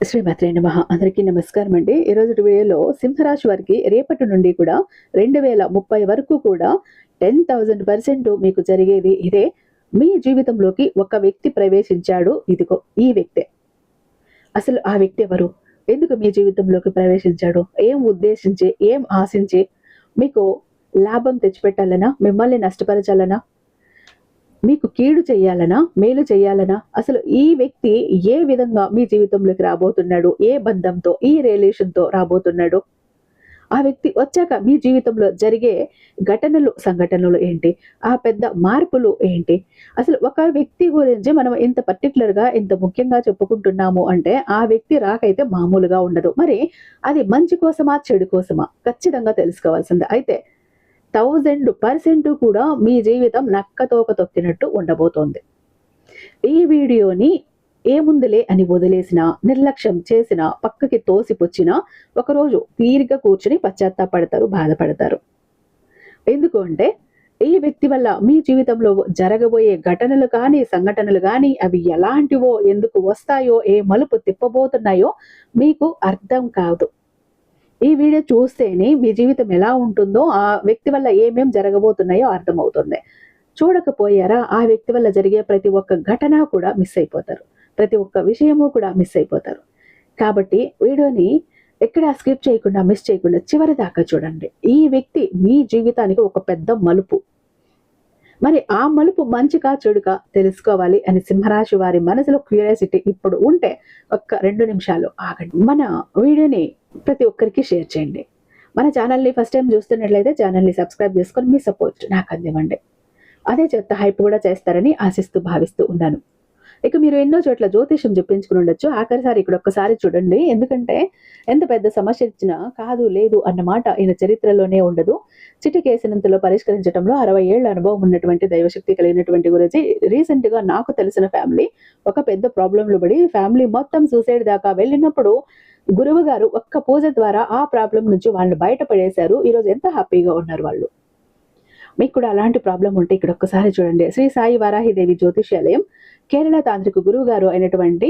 శ్రీమాత్రే నమ. అందరికీ నమస్కారం అండి. ఈరోజు వీడియోలో సింహరాశి వారికి రేపటి నుండి కూడా రెండు వేల ముప్పై వరకు కూడా టెన్ థౌజండ్ పర్సెంట్ మీకు జరిగేది ఇదే. మీ జీవితంలోకి ఒక వ్యక్తి ప్రవేశించాడు. ఇదిగో ఈ వ్యక్తే. అసలు ఆ వ్యక్తి ఎవరు? ఎందుకు మీ జీవితంలోకి ప్రవేశించాడు? ఏం ఉద్దేశించి ఏం ఆశించి మీకు లాభం తెచ్చిపెట్టాలనా? మిమ్మల్ని నష్టపరచాలనా? మీకు కీడు చేయాలనా మేలు చేయాలనా? అసలు ఈ వ్యక్తి ఏ విధంగా మీ జీవితంలోకి రాబోతున్నాడు? ఏ బంధంతో ఈ రిలేషన్తో రాబోతున్నాడు? ఆ వ్యక్తి వచ్చాక మీ జీవితంలో జరిగే ఘటనలు సంఘటనలు ఏంటి? ఆ పెద్ద మార్పులు ఏంటి? అసలు ఒక వ్యక్తి గురించి మనం ఇంత పర్టికులర్గా ఇంత ముఖ్యంగా చెప్పుకుంటున్నాము అంటే ఆ వ్యక్తి రాకైతే మామూలుగా ఉండదు. మరి అది మంచి కోసమా చెడు కోసమా? ఖచ్చితంగా తెలుసుకోవాల్సిందే. అయితే థౌజండ్ పర్సెంట్ కూడా మీ జీవితం నక్కతోక తొక్కినట్టు ఉండబోతోంది. ఈ వీడియోని ఏముందిలే అని వదిలేసినా నిర్లక్ష్యం చేసినా పక్కకి తోసిపుచ్చినా ఒకరోజు తీరిక కూర్చుని పశ్చాత్తాపడతారు బాధపడతారు. ఎందుకు అంటే ఈ వ్యక్తి వల్ల మీ జీవితంలో జరగబోయే ఘటనలు కానీ సంఘటనలు కానీ అవి ఎలాంటివో ఎందుకు వస్తాయో ఏ మలుపు తిప్పబోతున్నాయో మీకు అర్థం కాదు. ఈ వీడియో చూస్తేనే మీ జీవితం ఎలా ఉంటుందో ఆ వ్యక్తి వల్ల ఏమేం జరగబోతున్నాయో అర్థమవుతుంది. చూడకపోయారా ఆ వ్యక్తి వల్ల జరిగే ప్రతి ఒక్క ఘటన కూడా మిస్ అయిపోతారు. ప్రతి ఒక్క విషయము కూడా మిస్ అయిపోతారు. కాబట్టి వీడియోని ఎక్కడ స్కిప్ చేయకుండా మిస్ చేయకుండా చివరి దాకా చూడండి. ఈ వ్యక్తి మీ జీవితానికి ఒక పెద్ద మలుపు. మరి ఆ మలుపు మంచిగా చెడుగా తెలుసుకోవాలి అని సింహరాశి వారి మనసులో క్యూరియాసిటీ ఇప్పుడు ఉంటే ఒక్క రెండు నిమిషాలు ఆగండి. మన వీడియోని ప్రతి ఒక్కరికి షేర్ చేయండి. మన ఛానల్ని ఫస్ట్ టైం చూస్తున్నట్లయితే ఛానల్ని సబ్స్క్రైబ్ చేసుకొని మీ సపోర్ట్ నాకు అందివ్వండి. అదే చెత్త హైప్ కూడా చేస్తారని ఆశిస్తూ భావిస్తూ ఉన్నాను. ఇక మీరు ఎన్నో చోట్ల జ్యోతిషం చెప్పించుకుని ఉండొచ్చు. ఆఖరిసారి ఇక్కడ ఒక్కసారి చూడండి. ఎందుకంటే ఎంత పెద్ద సమస్య ఇచ్చినా కాదు లేదు అన్నమాట ఈయన చరిత్రలోనే ఉండదు. చిటి కేసినంతలో పరిష్కరించడంలో అరవై ఏళ్ళ అనుభవం ఉన్నటువంటి దైవశక్తి కలిగినటువంటి గురించి రీసెంట్గా నాకు తెలిసిన ఫ్యామిలీ ఒక పెద్ద ప్రాబ్లంలో పడి ఫ్యామిలీ మొత్తం సూసైడ్ దాకా వెళ్ళినప్పుడు గురువు గారు ఒక్క పూజ ద్వారా ఆ ప్రాబ్లం నుంచి వాళ్ళు బయటపడేశారు ఈరోజు ఎంత హ్యాపీగా ఉన్నారు వాళ్ళు. మీకు కూడా అలాంటి ప్రాబ్లం ఉంటే ఇక్కడ ఒక్కసారి చూడండి. శ్రీ సాయి వారాహిదేవి జ్యోతిష్యాలయం కేరళ తాంత్రిక గురువు గారు అయినటువంటి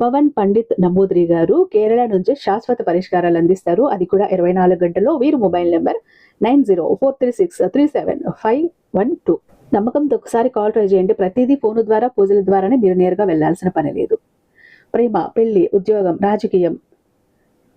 పవన్ పండిత్ నమూద్రి గారు కేరళ నుంచి శాశ్వత పరిష్కారాలు అందిస్తారు. అది కూడా ఇరవై నాలుగు గంటల్లో. వీరు mobile number nine zero four three six three seven five one two. నమ్మకంతో ఒకసారి కాల్ ట్రై చేయండి. ప్రతిదీ ఫోను ద్వారా పూజల ద్వారానే మీరు నేరుగా వెళ్ళాల్సిన పని లేదు. ప్రేమ పెళ్ళి ఉద్యోగం రాజకీయం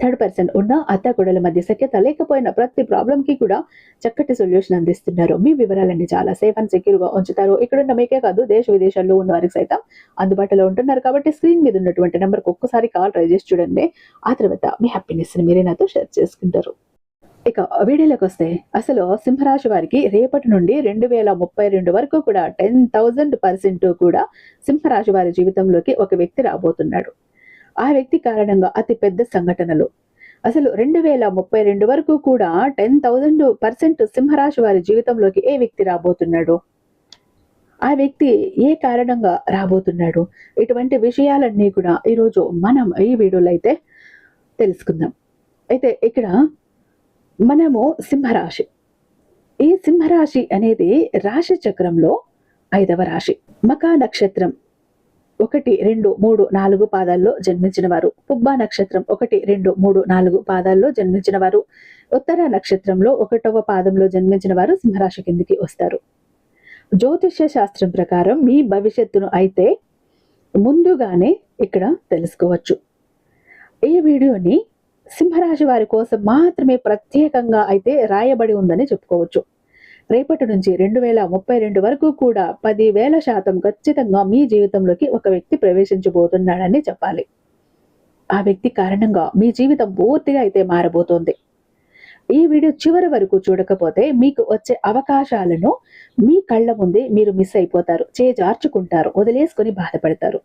థర్డ్ పర్సన్ ఉన్న అత్త కొడల మధ్య సఖ్యత లేకపోయిన ప్రతి ప్రాబ్లం కి కూడా చక్కటి సొల్యూషన్ అందిస్తున్నారు. మీ వివరాలన్నీ చాలా సేఫ్ అండ్ సెక్యూర్గా ఉంచుతారు. ఇక్కడున్న మీకే కాదు దేశ విదేశాల్లో ఉన్న వారికి సైతం అందుబాటులో ఉంటున్నారు. కాబట్టి స్క్రీన్ మీద ఉన్నటువంటి నెంబర్కి ఒక్కసారి కాల్ ట్రై చేసి చూడండి. ఆ తర్వాత మీ హ్యాపీనెస్ని మీరే నాతో షేర్ చేసుకుంటారు. ఇక వీడియోలోకి వస్తే అసలు సింహరాశి వారికి రేపటి నుండి రెండు వేల ముప్పై రెండు వరకు కూడా టెన్ థౌజండ్ పర్సెంట్ కూడా సింహరాశి వారి జీవితంలోకి ఒక వ్యక్తి రాబోతున్నాడు. ఆ వ్యక్తి కారణంగా అతి పెద్ద సంఘటనలు. అసలు రెండు వేల ముప్పై రెండు వరకు కూడా టెన్ థౌజండ్ పర్సెంట్ సింహరాశి వారి జీవితంలోకి ఏ వ్యక్తి రాబోతున్నాడు? ఆ వ్యక్తి ఏ కారణంగా రాబోతున్నాడు? ఇటువంటి విషయాలన్నీ కూడా ఈరోజు మనం ఈ వీడియోలో అయితే తెలుసుకుందాం. అయితే ఇక్కడ మనము సింహరాశి. ఈ సింహరాశి అనేది రాశి చక్రంలో ఐదవ రాశి. మకా నక్షత్రం ఒకటి రెండు మూడు నాలుగు పాదాల్లో జన్మించిన వారు పుబ్బా నక్షత్రం ఒకటి రెండు మూడు నాలుగు పాదాల్లో జన్మించిన వారు ఉత్తర నక్షత్రంలో ఒకటవ పాదంలో జన్మించిన వారు సింహరాశి కిందికి వస్తారు. జ్యోతిష్య శాస్త్రం ప్రకారం మీ భవిష్యత్తును అయితే ముందుగానే ఇక్కడ తెలుసుకోవచ్చు. ఈ వీడియోని సింహరాశి వారి కోసం మాత్రమే ప్రత్యేకంగా అయితే రాయబడి ఉందని చెప్పుకోవచ్చు. రేపటి నుంచి రెండు వేల ముప్పై రెండు వరకు కూడా పదివేల శాతం ఖచ్చితంగా మీ జీవితంలోకి ఒక వ్యక్తి ప్రవేశించబోతున్నాడని చెప్పాలి. ఆ వ్యక్తి కారణంగా మీ జీవితం పూర్తిగా అయితే మారబోతోంది. ఈ వీడియో చివరి వరకు చూడకపోతే మీకు వచ్చే అవకాశాలను మీ కళ్ళ ముందే మీరు మిస్ అయిపోతారు చేజార్చుకుంటారు వదిలేసుకొని బాధపడతారు.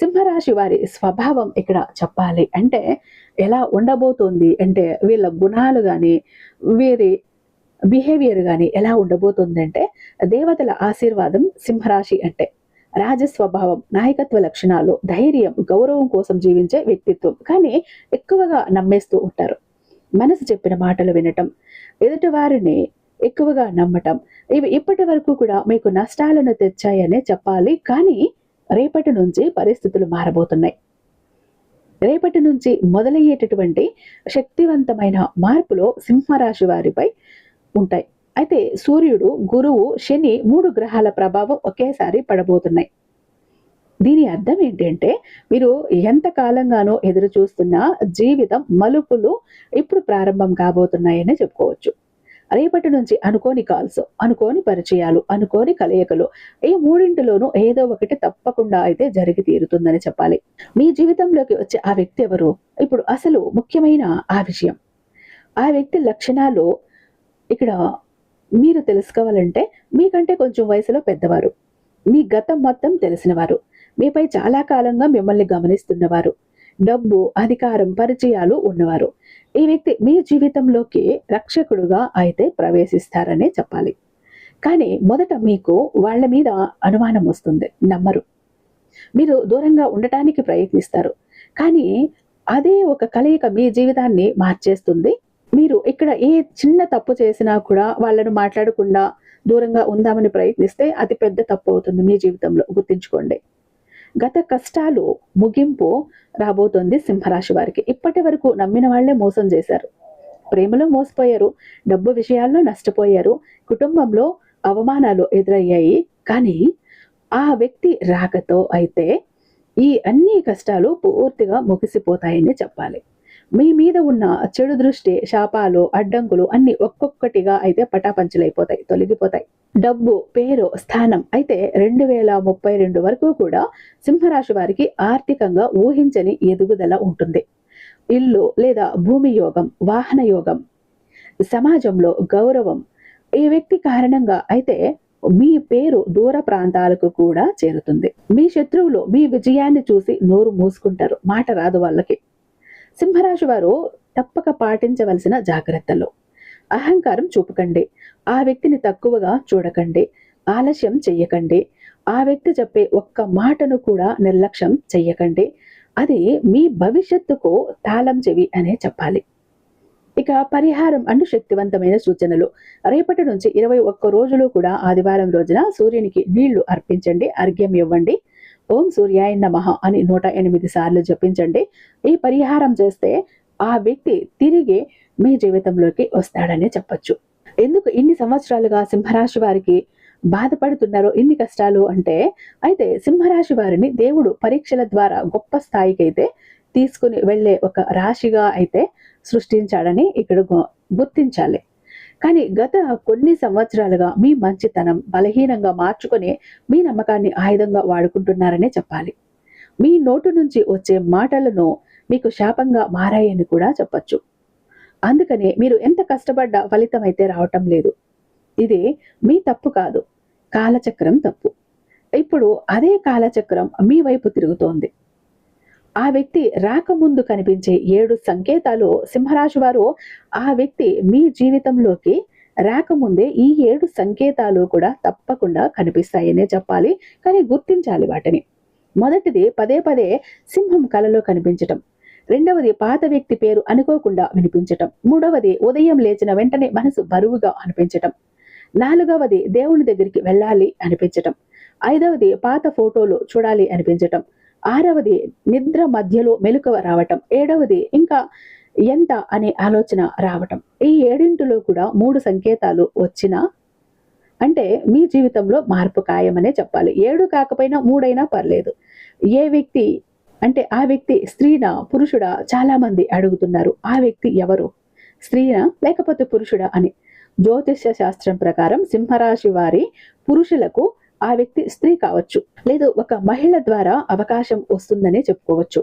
సింహరాశి వారి స్వభావం ఇక్కడ చెప్పాలి అంటే ఎలా ఉండబోతోంది అంటే వీళ్ళ గుణాలు కానీ వీరి బిహేవియర్ కానీ ఎలా ఉండబోతుందంటే దేవతల ఆశీర్వాదం సింహరాశి అంటే. రాజస్వభావం నాయకత్వ లక్షణాలు ధైర్యం గౌరవం కోసం జీవించే వ్యక్తిత్వం. కానీ ఎక్కువగా నమ్మేస్తూ ఉంటారు. మనసు చెప్పిన మాటలు వినటం ఎదుటి వారిని ఎక్కువగా నమ్మటం ఇవి ఇప్పటి వరకు కూడా మీకు నష్టాలను తెచ్చాయనే చెప్పాలి. కానీ రేపటి నుంచి పరిస్థితులు మారబోతున్నాయి. రేపటి నుంచి మొదలయ్యేటటువంటి శక్తివంతమైన మార్పులో సింహరాశి వారిపై ఉంటాయి. అయితే సూర్యుడు గురువు శని మూడు గ్రహాల ప్రభావం ఒకేసారి పడబోతున్నాయి. దీని అర్థం ఏంటంటే మీరు ఎంత కాలంగానో ఎదురు చూస్తున్న జీవితం మలుపులు ఇప్పుడు ప్రారంభం కాబోతున్నాయని చెప్పుకోవచ్చు. రేపటి నుంచి అనుకోని కాల్స్ అనుకోని పరిచయాలు అనుకోని కలయికలు ఈ మూడింటిలోనూ ఏదో ఒకటి తప్పకుండా అయితే జరిగి తీరుతుందని చెప్పాలి. మీ జీవితంలోకి వచ్చే ఆ వ్యక్తి ఎవరు? ఇప్పుడు అసలు ముఖ్యమైన ఆ విషయం. ఆ వ్యక్తి లక్షణాలు ఇక్కడ మీరు తెలుసుకోవాలంటే మీకంటే కొంచెం వయసులో పెద్దవారు. మీ గతం మొత్తం తెలిసినవారు. మీపై చాలా కాలంగా మిమ్మల్ని గమనిస్తున్నవారు. డబ్బు అధికారం పరిచయాలు ఉన్నవారు. ఈ వ్యక్తి మీ జీవితంలోకి రక్షకుడుగా అయితే ప్రవేశిస్తారనే చెప్పాలి. కానీ మొదట మీకు వాళ్ళ మీద అనుమానం వస్తుంది. నమ్మరు. మీరు దూరంగా ఉండటానికి ప్రయత్నిస్తారు. కానీ అదే ఒక కలయిక మీ జీవితాన్ని మార్చేస్తుంది. మీరు ఇక్కడ ఏ చిన్న తప్పు చేసినా కూడా వాళ్ళను మాట్లాడకుండా దూరంగా ఉందామని ప్రయత్నిస్తే అది పెద్ద తప్పు అవుతుంది మీ జీవితంలో. గుర్తుంచుకోండి. గత కష్టాలు ముగింపు రాబోతోంది సింహరాశి వారికి. ఇప్పటి వరకు నమ్మిన వాళ్ళే మోసం చేశారు. ప్రేమలో మోసపోయారు డబ్బు విషయాల్లో నష్టపోయారు కుటుంబంలో అవమానాలు ఎదురయ్యాయి. కానీ ఆ వ్యక్తి రాకతో అయితే ఈ అన్ని కష్టాలు పూర్తిగా ముగిసిపోతాయని చెప్పాలి. మీ మీద ఉన్న చెడు దృష్టి శాపాలు అడ్డంకులు అన్ని ఒక్కొక్కటిగా అయితే పటాపంచలైపోతాయి తొలగిపోతాయి. డబ్బు పేరు స్థానం అయితే రెండు వేల ముప్పై రెండు వరకు కూడా సింహరాశి వారికి ఆర్థికంగా ఊహించని ఎదుగుదల ఉంటుంది. ఇల్లు లేదా భూమి యోగం వాహన యోగం సమాజంలో గౌరవం ఈ వ్యక్తి కారణంగా అయితే మీ పేరు దూర ప్రాంతాలకు కూడా చేరుతుంది. మీ శత్రువులు మీ విజయాన్ని చూసి నోరు మూసుకుంటారు. మాట రాదు వాళ్ళకి. సింహరాశి వారు తప్పక పాటించవలసిన జాగ్రత్తలు. అహంకారం చూపకండి. ఆ వ్యక్తిని తక్కువగా చూడకండి. ఆలస్యం చెయ్యకండి. ఆ వ్యక్తి చెప్పే ఒక్క మాటను కూడా నిర్లక్ష్యం చెయ్యకండి. అది మీ భవిష్యత్తుకు తాళం చెవి అనే చెప్పాలి. ఇక పరిహారం అంటూ శక్తివంతమైన సూచనలు. రేపటి నుంచి ఇరవై ఒక్క రోజులు కూడా ఆదివారం రోజున సూర్యునికి నీళ్ళు అర్పించండి అర్ఘ్యం ఇవ్వండి. ఓం సూర్యాయ నమః అని నూట ఎనిమిది సార్లు జపించండి. ఈ పరిహారం చేస్తే ఆ వ్యక్తి తిరిగి మీ జీవితంలోకి వస్తాడని చెప్పొచ్చు. ఎందుకు ఇన్ని సంవత్సరాలుగా సింహరాశి వారికి బాధపడుతున్నారో ఇన్ని కష్టాలు అంటే అయితే సింహరాశి వారిని దేవుడు పరీక్షల ద్వారా గొప్ప స్థాయికి అయితే తీసుకుని వెళ్ళే ఒక రాశిగా అయితే సృష్టించాడని ఇక్కడ గుర్తించాలి. కానీ గత కొన్ని సంవత్సరాలుగా మీ మంచితనం బలహీనంగా మార్చుకొని మీ నమ్మకాన్ని ఆయుధంగా వాడుకుంటున్నారనే చెప్పాలి. మీ నోటు నుంచి వచ్చే మాటలను మీకు శాపంగా మారాయని కూడా చెప్పొచ్చు. అందుకనే మీరు ఎంత కష్టపడ్డా ఫలితం అయితే రావటం లేదు. ఇది మీ తప్పు కాదు కాలచక్రం తప్పు. ఇప్పుడు అదే కాలచక్రం మీ వైపు తిరుగుతోంది. ఆ వ్యక్తి రాకముందు కనిపించే ఏడు సంకేతాలు సింహరాశి వారు ఆ వ్యక్తి మీ జీవితంలోకి రాకముందే ఈ ఏడు సంకేతాలు కూడా తప్పకుండా కనిపిస్తాయనే చెప్పాలి. కానీ గుర్తించాలి వాటిని. మొదటిది పదే పదే సింహం కలలో కనిపించటం. రెండవది పాత వ్యక్తి పేరు అనుకోకుండా వినిపించటం. మూడవది ఉదయం లేచిన వెంటనే మనసు బరువుగా అనిపించటం. నాలుగవది దేవుని దగ్గరికి వెళ్ళాలి అనిపించటం. ఐదవది పాత ఫోటోలు చూడాలి అనిపించటం. ఆరవది నిద్ర మధ్యలో మెలకువ రావటం. ఏడవది ఇంకా ఎంత అనే ఆలోచన రావటం. ఈ ఏడింటిలో కూడా మూడు సంకేతాలు వచ్చినా అంటే మీ జీవితంలో మార్పు ఖాయమనే చెప్పాలి. ఏడు కాకపోయినా మూడైనా పర్లేదు. ఏ వ్యక్తి అంటే ఆ వ్యక్తి స్త్రీనా పురుషుడా? చాలామంది అడుగుతున్నారు. ఆ వ్యక్తి ఎవరు? స్త్రీనా లేకపోతే పురుషుడా అని. జ్యోతిష్య శాస్త్రం ప్రకారం సింహరాశి వారి పురుషులకు ఆ వ్యక్తి స్త్రీ కావచ్చు లేదు ఒక మహిళ ద్వారా అవకాశం వస్తుందనే చెప్పుకోవచ్చు.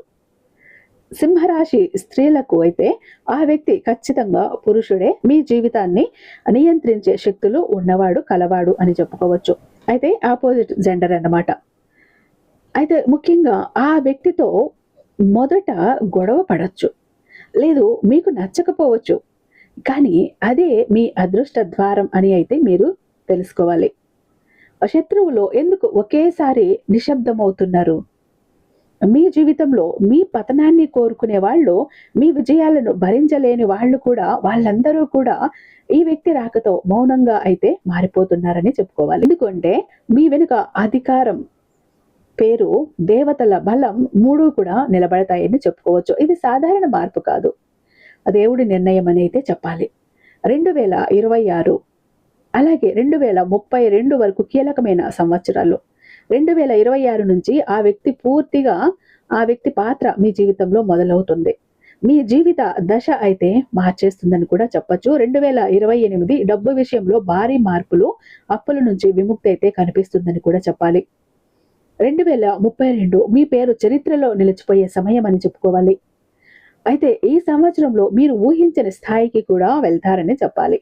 సింహరాశి స్త్రీలకు అయితే ఆ వ్యక్తి ఖచ్చితంగా పురుషుడే. మీ జీవితాన్ని నియంత్రించే శక్తులు ఉన్నవాడు కలవాడు అని చెప్పుకోవచ్చు. అయితే ఆపోజిట్ జెండర్ అన్నమాట. అయితే ముఖ్యంగా ఆ వ్యక్తితో మొదట గొడవ పడచ్చు. లేదు మీకు నచ్చకపోవచ్చు. కానీ అదే మీ అదృష్ట ద్వారం అని అయితే మీరు తెలుసుకోవాలి. శత్రువులో ఎందుకు ఒకేసారి నిశ్శబ్దమవుతున్నారు? మీ జీవితంలో మీ పతనాన్ని కోరుకునే వాళ్ళు మీ విజయాలను భరించలేని వాళ్ళు కూడా వాళ్ళందరూ కూడా ఈ వ్యక్తి రాకతో మౌనంగా అయితే మారిపోతున్నారని చెప్పుకోవాలి. ఎందుకంటే మీ వెనుక అధికారం పేరు దేవతల బలం మూడు కూడా నిలబడతాయని చెప్పుకోవచ్చు. ఇది సాధారణ మార్పు కాదు. దేవుడి నిర్ణయం అని అయితే చెప్పాలి. రెండు వేల ఇరవై ఆరు అలాగే రెండు వేల ముప్పై రెండు వరకు కీలకమైన సంవత్సరాలు. రెండు వేల ఇరవై ఆరు నుంచి ఆ వ్యక్తి పూర్తిగా ఆ వ్యక్తి పాత్ర మీ జీవితంలో మొదలవుతుంది. మీ జీవిత దశ అయితే మార్చేస్తుందని కూడా చెప్పచ్చు. రెండు వేల ఇరవై ఎనిమిది డబ్బు విషయంలో భారీ మార్పులు అప్పుల నుంచి విముక్తి అయితే కనిపిస్తుందని కూడా చెప్పాలి. రెండు వేల ముప్పై రెండు మీ పేరు చరిత్రలో నిలిచిపోయే సమయం అని చెప్పుకోవాలి. అయితే ఈ సంవత్సరంలో మీరు ఊహించిన స్థాయికి కూడా వెళ్తారని చెప్పాలి.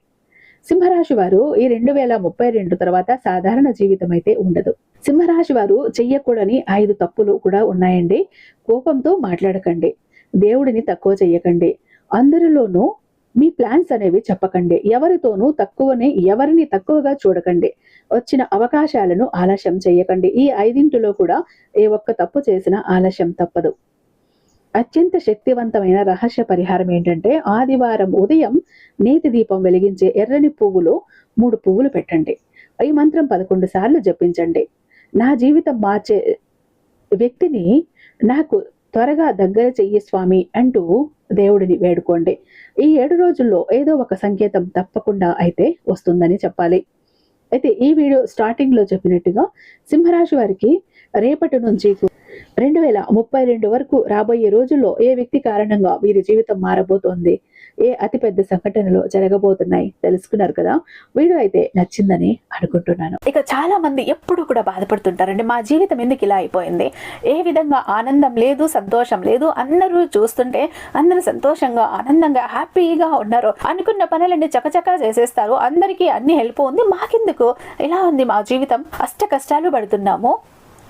సింహరాశి వారు ఈ రెండు వేల ముప్పై రెండు తర్వాత సాధారణ జీవితం అయితే ఉండదు. సింహరాశి వారు చెయ్యకూడని ఐదు తప్పులు కూడా ఉన్నాయండి. కోపంతో మాట్లాడకండి. దేవుడిని తక్కువ చెయ్యకండి. అందరిలోనూ మీ ప్లాన్స్ అనేవి చెప్పకండి. ఎవరితోనూ తక్కువనే ఎవరిని తక్కువగా చూడకండి. వచ్చిన అవకాశాలను ఆలస్యం చేయకండి ఈ ఐదింటిలో కూడా ఏ ఒక్క తప్పు చేసినా ఆలస్యం తప్పదు. అత్యంత శక్తివంతమైన రహస్య పరిహారం ఏంటంటే ఆదివారం ఉదయం నేతి దీపం వెలిగించే ఎర్రని పువ్వులో మూడు పువ్వులు పెట్టండి. ఈ మంత్రం పదకొండు సార్లు జపించండి. నా జీవితం మార్చే వ్యక్తిని నాకు త్వరగా దగ్గర చెయ్యి స్వామి అంటూ దేవుడిని వేడుకోండి. ఈ ఏడు రోజుల్లో ఏదో ఒక సంకేతం తప్పకుండా అయితే వస్తుందని చెప్పాలి. అయితే ఈ వీడియో స్టార్టింగ్లో చెప్పినట్టుగా సింహరాశి వారికి రేపటి నుంచి రెండు వేల ముప్పై రెండు వరకు రాబోయే రోజుల్లో ఏ వ్యక్తి కారణంగా వీరి జీవితం మారబోతోంది? ఏ అతిపెద్ద సంఘటనలు జరగబోతున్నాయి? తెలుసుకున్నారు కదా? వీడియో అయితే నచ్చిందని అనుకుంటున్నాను. ఇక చాలా మంది ఎప్పుడు కూడా బాధపడుతుంటారండి మా జీవితం ఎందుకు ఇలా అయిపోయింది? ఏ విధంగా ఆనందం లేదు సంతోషం లేదు అందరూ చూస్తుంటే అందరూ సంతోషంగా ఆనందంగా హ్యాపీగా ఉన్నారు అనుకున్న పనులన్నీ చకచకా చేసేస్తారు. అందరికీ అన్ని హెల్ప్ ఉంది మాకెందుకు? ఇలా ఉంది మా జీవితం? అష్ట కష్టాలు పడుతున్నాము.